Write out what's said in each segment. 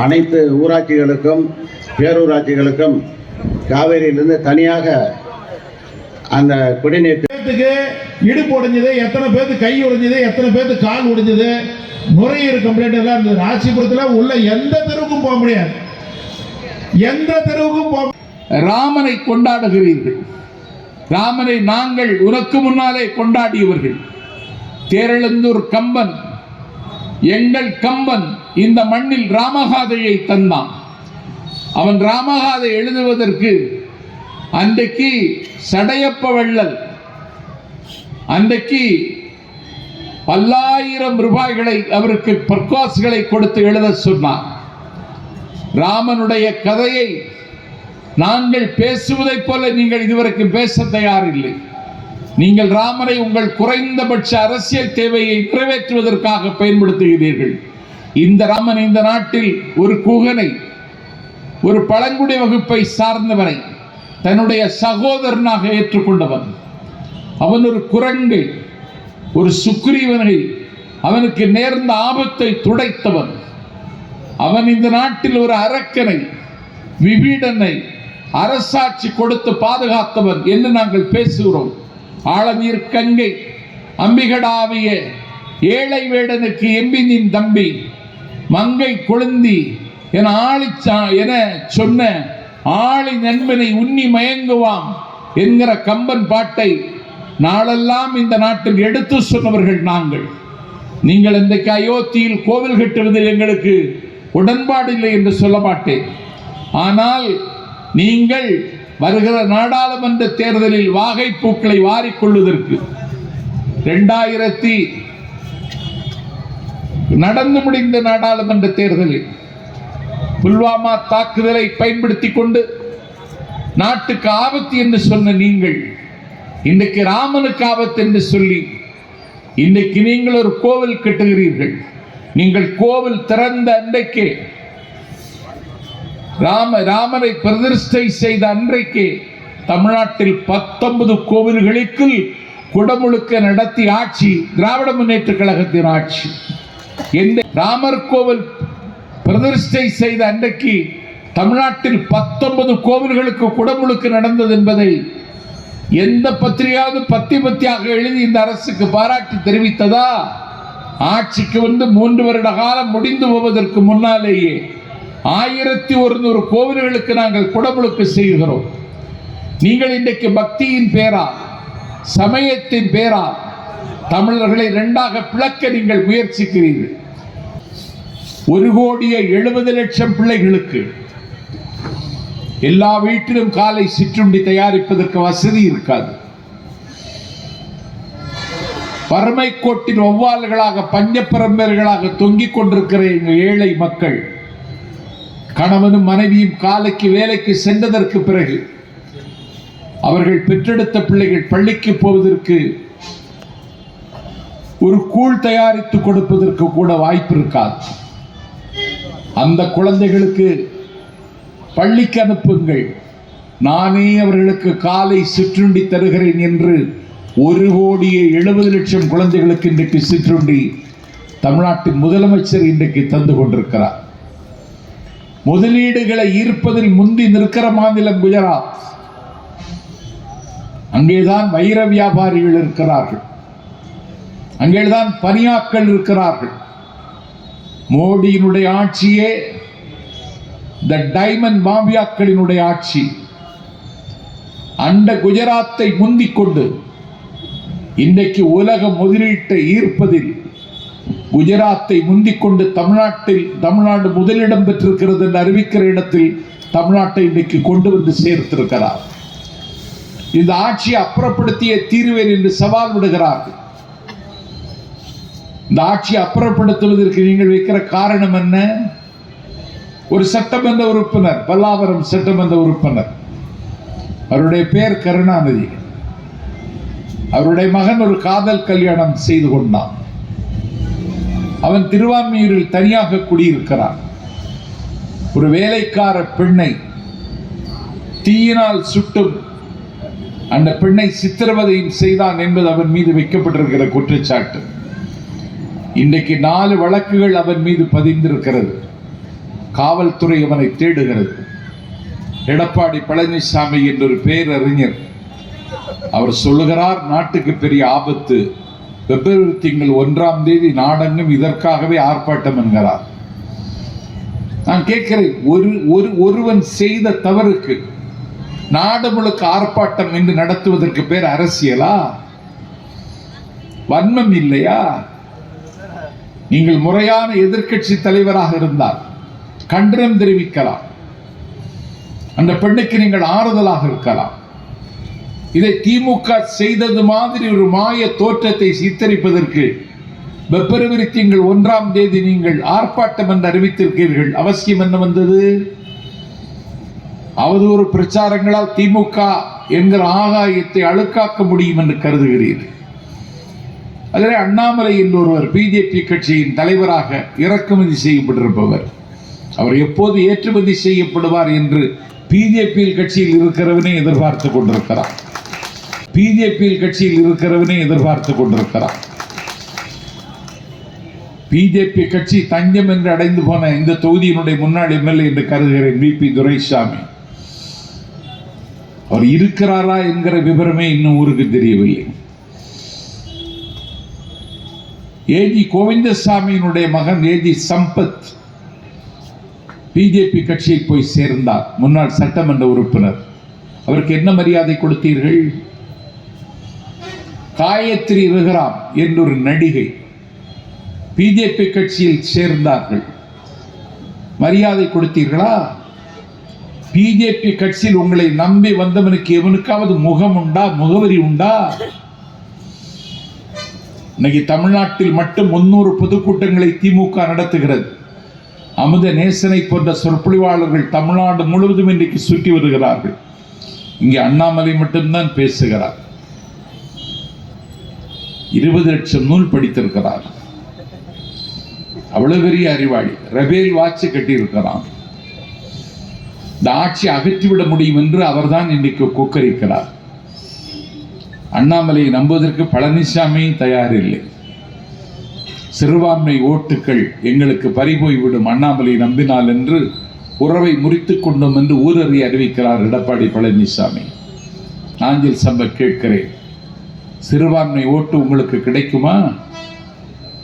அனைத்து ஊராட்சிகளுக்கும் பேரூராட்சிகளுக்கும் காவேரியிலிருந்து தனியாக அந்த குடிநீர் பேத்துக்கு இடுப்பு உடைஞ்சது எத்தனை பேர்த்து கை உடைஞ்சது எத்தனை பேர்த்து கால் உடைஞ்சது நுரையீரல் கம்ப்ளைண்ட் எல்லாம் இருந்தது. ராசிபுரத்தில் உள்ள எந்த தெருவுக்கும் போக முடியாது. எந்த தெருவுக்கும் ராமனை கொண்டாடுகிறீர்கள். ராமனை நாங்கள் உனக்கு முன்னாலே கொண்டாடியவர்கள். தேரெழுந்தூர் கம்பன் எங்கள் கம்பன் இந்த மண்ணில் ராமகாதையை தந்தான். அவன் ராமகாதை எழுதுவதற்கு அன்றைக்கு சடையப்ப வள்ளல் அன்றைக்கு பல்லாயிரம் ரூபாய்களை அவருக்கு பர்காஸ்களை கொடுத்து எழுத சொன்னார். ராமனுடைய கதையை நாங்கள் பேசுவதைப் போல நீங்கள் இதுவரைக்கும் பேச தயாரில்லை. நீங்கள் ராமனை உங்கள் குறைந்தபட்ச அரசியல் தேவையை நிறைவேற்றுவதற்காக பயன்படுத்துகிறீர்கள். இந்த ராமன் இந்த நாட்டில் ஒரு குகனை ஒரு பழங்குடி வகுப்பை சார்ந்தவனை தன்னுடைய சகோதரனாக ஏற்றுக்கொண்டவன். அவன் ஒரு குரங்கை ஒரு சுக்ரீவனை அவனுக்கு நேர்ந்த ஆபத்தை துடைத்தவன். அவன் இந்த நாட்டில் ஒரு அரக்கனை விபீடனை அரசாட்சி கொடுத்து பாதுகாத்தவன் என்று நாங்கள் பேசுகிறோம். ஆழநீர் கங்கை அம்பிகடாவிய ஏழை வேடனுக்கு எம்பினின் தம்பி மங்கை கொழுந்தி என ஆளிச்சா என சொன்ன ஆளி நண்பனை உண்ணி மயங்குவாம் என்கிற கம்பன் பாட்டை நாளெல்லாம் இந்த நாட்டில் எடுத்து சொன்னவர்கள் நாங்கள். நீங்கள் இன்றைக்கு அயோத்தியில் கோவில் கட்டுவதில் எங்களுக்கு உடன்பாடு இல்லை என்று சொல்ல மாட்டேன் ஆனால் நீங்கள் வருகிற நாடாளுமன்ற தேர்தலில் வாகை பூக்களை வாரிக்கொள்வதற்கு ரெண்டாயிரத்தி நடந்து முடிந்த நாடாளுமன்ற தேர்தலில் புல்வாமா தாக்குதலை பயன்படுத்தி கொண்டு நாட்டுக்கு ஆபத்து என்று சொன்ன நீங்கள் இன்றைக்கு ராமனுக்கு ஆபத்து என்று சொல்லி இன்றைக்கு நீங்கள் ஒரு கோவில் கட்டுகிறீர்கள். நீங்கள் கோவில் திறந்த அன்றைக்கே ராம ராமனை பிரதிஷ்டை செய்த அன்றைக்கு தமிழ்நாட்டில் பத்தொன்பது கோவில்களுக்கு குடமுழுக்க நடத்தி ஆட்சி திராவிட முன்னேற்ற கழகத்தின் ஆட்சி. எந்த ராமர் கோவில் பிரதிஷ்டை செய்த அன்றைக்கு தமிழ்நாட்டில் பத்தொன்பது கோவில்களுக்கு குடமுழுக்கு நடந்தது என்பதை எந்த பத்திரிகையாவது பத்தி பத்தியாக எழுதி இந்த அரசுக்கு பாராட்டி தெரிவித்ததா? ஆட்சிக்கு வந்து மூன்று வருட காலம் முடிந்து போவதற்கு முன்னாலேயே ஆயிரத்தி ஒருநூறு கோவில்களுக்கு நாங்கள் குடமுழுக்கு செய்கிறோம். நீங்கள் இன்றைக்கு பக்தியின் பேரா சமயத்தின் பேரா தமிழர்களை இரண்டாக பிளக்க நீங்கள் முயற்சிக்கிறீர்கள். ஒரு கோடியே எழுபது லட்சம் பிள்ளைகளுக்கு எல்லா வீட்டிலும் காலை சிற்றுண்டி தயாரிப்பதற்கு வசதி இருக்காது. வறுமை கோட்டின் ஒவ்வால்களாக பஞ்சப்பரம்பர்களாக தொங்கிக் கொண்டிருக்கிற எங்கள் ஏழை மக்கள். கணவனும் மனைவியும் காலைக்கு வேலைக்கு சென்றதற்கு பிறகு அவர்கள் பெற்றெடுத்த பிள்ளைகள் பள்ளிக்கு போவதற்கு ஒரு கூழ் தயாரித்து கொடுப்பதற்கு கூட வாய்ப்பு இருக்காது. அந்த குழந்தைகளுக்கு பள்ளிக்கு அனுப்புங்கள். நானே அவர்களுக்கு காலை சிற்றுண்டி தருகிறேன் என்று ஒரு கோடியே எழுபது லட்சம் குழந்தைகளுக்கு இன்றைக்கு சிற்றுண்டி தமிழ்நாட்டின் முதலமைச்சர் இன்றைக்கு தந்து கொண்டிருக்கிறார். முதலீடுகளை ஈர்ப்பதில் முந்தி நிற்கிற மாநிலம் குஜராத். அங்கேதான் வைர வியாபாரிகள் இருக்கிறார்கள். அங்கேதான் பனியாக்கள் இருக்கிறார்கள். மோடியினுடைய ஆட்சியே த டைமண்ட் மாபியாக்களினுடைய ஆட்சி. அந்த குஜராத்தை முந்திக் கொண்டு இன்றைக்கு உலக முதலீட்டை ஈர்ப்பதில் குஜராத்தை முந்திக் கொண்டு தமிழ்நாட்டில் தமிழ்நாடு முதலிடம் பெற்றிருக்கிறது என்று அறிவிக்கிற இடத்தில் தமிழ்நாட்டை இன்றைக்கு கொண்டு வந்து சேர்த்திருக்கிறார். இந்த ஆட்சியை அப்புறப்படுத்திய தீர்வேன் என்று சவால் விடுகிறார்கள். இந்த ஆட்சியை அப்புறப்படுத்துவதற்கு நீங்கள் வைக்கிற காரணம் என்ன? ஒரு சட்டமன்ற உறுப்பினர் பல்லாவரம் சட்டமன்ற உறுப்பினர். அவருடைய பெயர் கருணாநிதி. அவருடைய மகன் ஒரு காதல் கல்யாணம் செய்து கொண்டான். அவன் திருவான்மையூரில் தனியாக குடியிருக்கிறான். ஒரு வேலைக்கார பெண்ணை தீயினால் சுட்டும் அந்த பெண்ணை சித்திரவதையும் செய்தான் என்பது அவன் மீது வைக்கப்பட்டிருக்கிற குற்றச்சாட்டு. இன்றைக்கு நாலு வழக்குகள் அவன் மீது பதிந்திருக்கிறது. காவல்துறை அவனை தேடுகிறது. எடப்பாடி பழனிசாமி என்றொரு பேரறிஞர் அவர் சொல்லுகிறார் நாட்டுக்கு பெரிய ஆபத்து. பிப்ரவரி திங்கள் ஒன்றாம் தேதி நாடெங்கும் இதற்காகவே ஆர்ப்பாட்டம் என்கிறார். நான் கேட்கிறேன் ஒரு ஒரு ஒருவன் செய்த தவறுக்கு நாடு முழுக்க ஆர்ப்பாட்டம் என்று நடத்துவதற்கு பேர் அரசியலா? வன்மம் இல்லையா? நீங்கள் முறையான எதிர்கட்சி தலைவராக இருந்தால் கண்டனம் தெரிவிக்கலாம். அந்த பெண்ணுக்கு நீங்கள் ஆறுதலாக இருக்கலாம். இதை திமுக செய்தது மாதிரி ஒரு மாய தோற்றத்தை சித்தரிப்பதற்கு பிப்ரவரி திங்கள் ஒன்றாம் தேதி நீங்கள் ஆர்ப்பாட்டம் என்று அறிவித்திருக்கிறீர்கள். அவசியம் என்ன வந்தது? அவதூறு பிரச்சாரங்களால் திமுக என்கிற ஆகாயத்தை அழுக்காக்க முடியும் என்று கருதுகிறீர்கள். அதிலே அண்ணாமலை என்றொருவர் பிஜேபி கட்சியின் தலைவராக இறக்குமதி செய்யப்பட்டிருப்பவர். அவர் எப்போது ஏற்றுமதி செய்யப்படுவார் என்று பிஜேபி கட்சியில் இருக்கிறவனே எதிர்பார்த்து கொண்டிருக்கிறார். பிஜேபி கட்சியில் இருக்கிறவனே எதிர்பார்த்து கொண்டிருக்கிறார் பிஜேபி கட்சி தஞ்சம் என்று அடைந்து போன இந்த தொகுதியினுடைய முன்னாள் எம்எல்ஏ என்று கருதுகிறேன் வி பி துரைசாமி. அவர் இருக்கிறாரா என்கிற விவரமே இன்னும் ஊருக்கு தெரியவில்லை. ஏஜி கோவிந்தசாமியினுடைய மகன் ஏஜி சம்பத் பிஜேபி கட்சியை போய் சேர்ந்தார் முன்னாள் சட்டமன்ற உறுப்பினர். அவருக்கு என்ன மரியாதை கொடுத்தீர்கள்? காயத்ரி ரகுராம் என்றொரு நடிகை. பிஜேபி கட்சியில் சேர்ந்தார்கள். மரியாதை கொடுத்தீர்களா? பிஜேபி கட்சியில் உங்களை நம்பி வந்தவனுக்கு எவனுக்காவது முகம் உண்டா? முகவரி உண்டா? இன்னைக்கு தமிழ்நாட்டில் மட்டும் முன்னூறு பொதுக்கூட்டங்களை திமுக நடத்துகிறது. அமுத நேசனை போன்ற சொற்பொழிவாளர்கள் தமிழ்நாடு முழுவதும் இன்றைக்கு சுற்றி வருகிறார்கள். இங்கே அண்ணாமலை மட்டும்தான் பேசுகிறார். இருபது லட்சம் நூல் படித்திருக்கிறார். அவ்வளவு பெரிய அறிவாளி. ரபேல் வாட்ச் கட்டியிருக்கிறான். இந்த ஆட்சி அகற்றிவிட முடியும் என்று அவர்தான் இன்றைக்கு கொக்கரிக்கிறார். அண்ணாமலையை நம்புவதற்கு பழனிசாமி தயாரில்லை. சிறுபான்மை ஓட்டுக்கள் எங்களுக்கு பறிபோய்விடும். அண்ணாமலை நம்பினால் என்று உறவை முறித்துக் கொண்டோம் என்று ஊரறி அறிவிக்கிறார் எடப்பாடி பழனிசாமி. நாஞ்சில் சம்ப கேட்கிறேன். சிறுபான்மை ஓட்டு உங்களுக்கு கிடைக்குமா?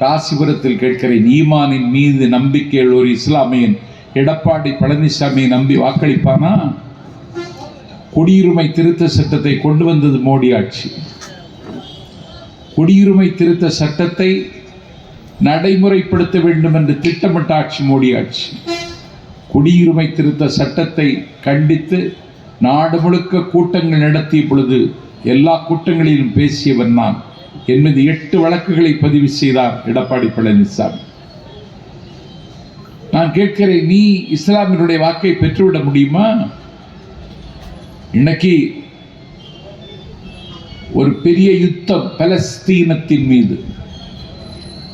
ராசிபுரத்தில் கேட்கிறேன் ஈமானின் மீது நம்பிக்கையில் ஒரு இஸ்லாமியன் எடப்பாடி பழனிசாமியை நம்பி வாக்களிப்பானா? குடியுரிமை திருத்த சட்டத்தை கொண்டு வந்தது மோடி ஆட்சி. குடியுரிமை திருத்த சட்டத்தை நடைமுறைப்படுத்த வேண்டும் என்று திட்டமிட்ட ஆட்சி மோடி ஆட்சி. குடியுரிமை திருத்த சட்டத்தை கண்டித்து நாடு முழுக்க கூட்டங்கள் நடத்திய பொழுது எல்லா கூட்டங்களிலும் பேசியவன் நான். என் மீது எட்டு வழக்குகளை பதிவு செய்தார் எடப்பாடி பழனிசாமி. நான் கேட்கிறேன் நீ இஸ்லாமியனுடைய வாக்கை பெற்றுவிட முடியுமா? இன்னைக்கு ஒரு பெரிய யுத்தம் பலஸ்தீனத்தின் மீது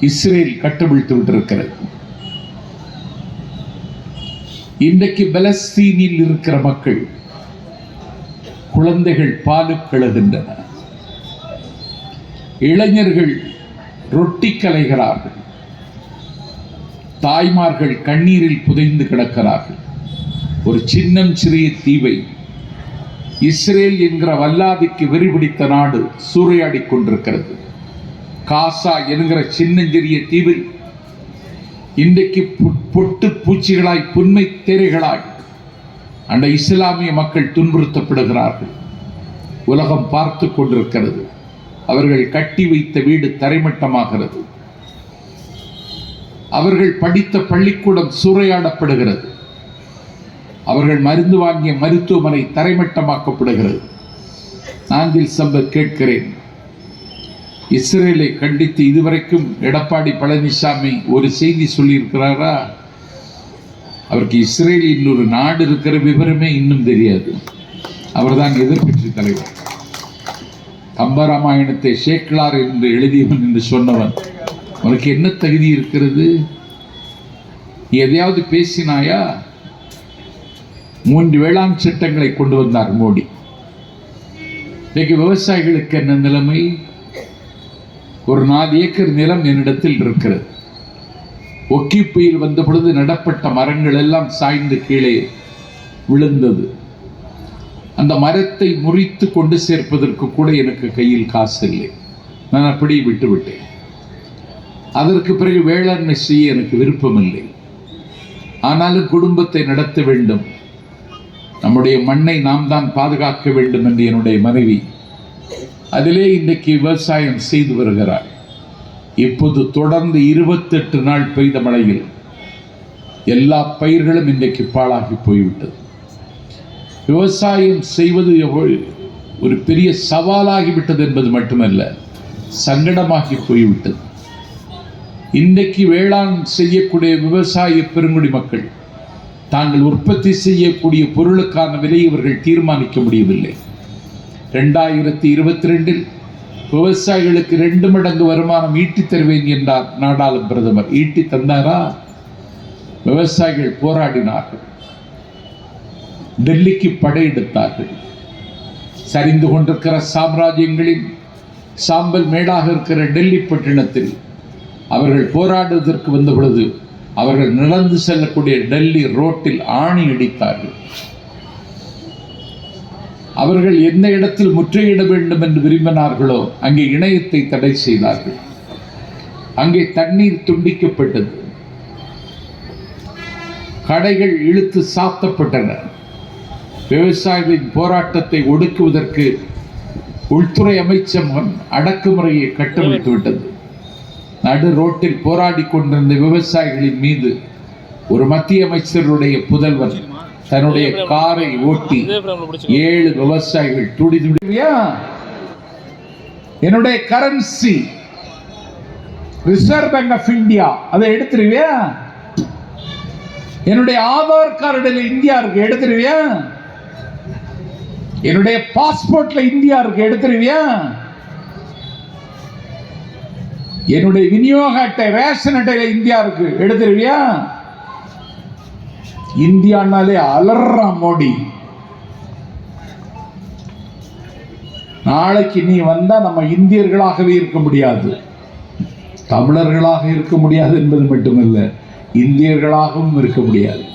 இஸ்ரேல் கட்டவிழ்த்து விட்டிருக்கிறது. இன்றைக்கு பலஸ்தீனில் இருக்கிற மக்கள் குழந்தைகள் பாலுக்கிழகின்றன இளைஞர்கள் ரொட்டி கலைகிறார்கள். தாய்மார்கள் கண்ணீரில் புதைந்து கிடக்கிறார்கள். ஒரு சின்னம் சிறிய தீவை. இஸ்ரேல் என்கிற வல்லாதிக்கு வெறிபிடித்த நாடு சூறையாடி கொண்டிருக்கிறது. காசா என்கிற சின்னஞ்சிறிய தீவில் இன்றைக்கு பொட்டு பூச்சிகளாய் புன்மை தேரைகளாய் அந்த இஸ்லாமிய மக்கள் துன்புறுத்தப்படுகிறார்கள். உலகம் பார்த்து கொண்டிருக்கிறது. அவர்கள் கட்டி வைத்த வீடு தரைமட்டமாகிறது. அவர்கள் படித்த பள்ளிக்கூடம் சூறையாடப்படுகிறது. அவர்கள் மருந்து வாங்கிய மருத்துவமனை தரைமட்டமாக்கப்படுகிறது. நாஞ்சில் சம்பத் கேட்கிறேன். இஸ்ரேலை கண்டித்து இதுவரைக்கும் எடப்பாடி பழனிசாமி ஒரு செய்தி சொல்லியிருக்கிறாரா? அவருக்கு இஸ்ரேலில் ஒரு நாடு இருக்கிற விவரமே இன்னும் தெரியாது. அவர் தான் எதிர்கட்சி தலைவர். கம்பராமாயணத்தை சேக்கலார் என்று எழுதியவன் என்று சொன்னவன். உனக்கு என்ன தகுதி இருக்கிறது? நீ எதையாவது பேசினாயா? மூன்று வேளாண் சட்டங்களை கொண்டு வந்தார் மோடி. இன்றைக்கு விவசாயிகளுக்கு என்ன நிலைமை? ஒரு நாலு ஏக்கர் நிலம் என்னிடத்தில் இருக்கிறது. ஒக்கி புயல் வந்த பொழுது நடப்பட்ட மரங்கள் எல்லாம் சாய்ந்து கீழே விழுந்தது. அந்த மரத்தை முறித்து கொண்டு சேர்ப்பதற்கு கூட எனக்கு கையில் காசு இல்லை. நான் அப்படியே விட்டுவிட்டேன் அதற்கு பிறகு வேளாண்மை செய்ய எனக்கு விருப்பமில்லை. ஆனாலும் குடும்பத்தை நடத்த வேண்டும். நம்முடைய மண்ணை நாம் தான் பாதுகாக்க வேண்டும் என்று என்னுடைய மனைவி அதிலே இன்றைக்கு விவசாயம் செய்து வருகிறார் இப்போது தொடர்ந்து இருபத்தெட்டு நாள் பெய்த மழையில் எல்லா பயிர்களும் இன்றைக்கு பாழாகி போய்விட்டது. விவசாயம் செய்வது ஒரு பெரிய சவாலாகிவிட்டது என்பது மட்டுமல்ல சங்கடமாகி போய்விட்டது. இன்றைக்கு வேளாண் செய்யக்கூடிய விவசாய பெருங்குடி மக்கள் தாங்கள் உற்பத்தி செய்யக்கூடிய பொருளுக்கான விலையை இவர்கள் தீர்மானிக்க முடியவில்லை. ரெண்டாயிரத்தி இருபத்தி ரெண்டில் விவசாயிகளுக்கு ரெண்டு மடங்கு வருமானம் ஈட்டி தருவேன் என்றார் நாடாளும் பிரதமர். ஈட்டி தந்தாரா? விவசாயிகள் போராடினார்கள். டெல்லிக்கு படையெடுத்தார்கள். சரிந்து கொண்டிருக்கிற சாம்ராஜ்யங்களின் சாம்பல் மேடாக இருக்கிற டெல்லி பட்டினத்தில் அவர்கள் போராடுவதற்கு வந்த பொழுது அவர்கள் நடந்து செல்லக்கூடிய டெல்லி ரோட்டில் ஆணி அடித்தார்கள். அவர்கள் எந்த இடத்தில் முற்றுகையிட வேண்டும் என்று விரும்பினார்களோ அங்கே இணையத்தை தடை செய்தார்கள். அங்கே தண்ணீர் துண்டிக்கப்பட்டது. கடைகள் இழுத்து சாத்தப்பட்டன. விவசாயிகளின் போராட்டத்தை ஒடுக்குவதற்கு உள்துறை அமைச்சகம் அடக்குமுறையை கட்டமைத்து விட்டது. நடு ரோட்டில் போராடி கொண்டிருந்த விவசாயிகளின் மீது ஒரு மத்திய அமைச்சருடைய புதல்வர் தன்னுடைய காரை ஓட்டி ஏழு விவசாயிகள் துடி துடியா என்னுடைய currency reserve bank of India அதை எடுத்துருவியா? என்னுடைய ஆதார் கார்டில் இந்தியா இருக்கு எடுத்துருவியா? என்னுடைய பாஸ்போர்ட்ல இந்தியா இருக்கு எடுத்துருவியா? என்னுடைய விநியோக அட்டை ரேஷன் அட்டையில இந்தியா இருக்கு எடுத்துருவியா? இந்தியானாலே அலறான் மோடி. நாளைக்கு நீ வந்தா நம்ம இந்தியர்களாகவே இருக்க முடியாது. தமிழர்களாக இருக்க முடியாது என்பது மட்டுமல்ல இந்தியர்களாகவும் இருக்க முடியாது.